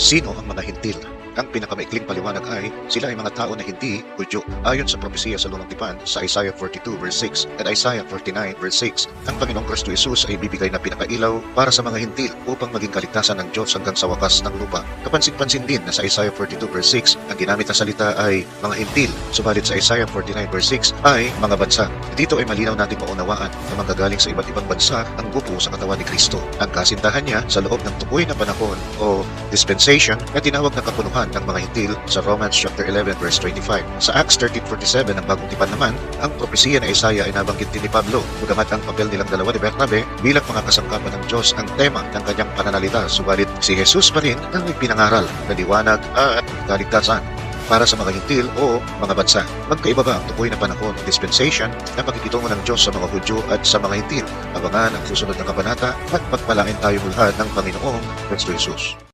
Sino ang mga hintil? Ang pinakamaikling paliwanag ay sila ay mga tao na hindi Hudyo. Ayon sa propesiya sa Lumang Tipan sa Isaiah 42 verse 6 at Isaiah 49 verse 6, ang Panginoong Kristo Jesus ay bibigay na pinakailaw para sa mga hintil upang maging kaligtasan ng Diyos hanggang sa wakas ng lupa. Kapansin-pansin din na sa Isaiah 42 verse 6, ang ginamit na salita ay mga hintil, subalit sa Isaiah 49 verse 6 ay mga bansa. Dito ay malinaw nating maunawaan na manggagaling sa iba't ibang bansa ang bubo sa katawan ni Kristo. Ang kasintahan niya sa loob ng tukoy na panahon o dispensation na tinawag na kapunuhan ng mga hintil sa Romans chapter 11 verse 25. Sa Acts 13.47 ng bagong tipan naman, ang propesiya na Isaiah ay nabanggit din ni Pablo. Bagamat ang papel nilang dalawa ni Bernabe bilang mga kasangkapan ng Diyos ang tema ng kanyang pananalita, subalit si Jesus pa rin ang may pinangaral na at kaligtasan para sa mga hintil o mga bansa. Magkaiba ba ang tukoy na panahon o dispensation na pakikitungo ng Diyos sa mga Hudyo at sa mga hintil? Abangan ang susunod na kabanata at pagpalain tayo mulhan ng Panginoong Kristo Jesus.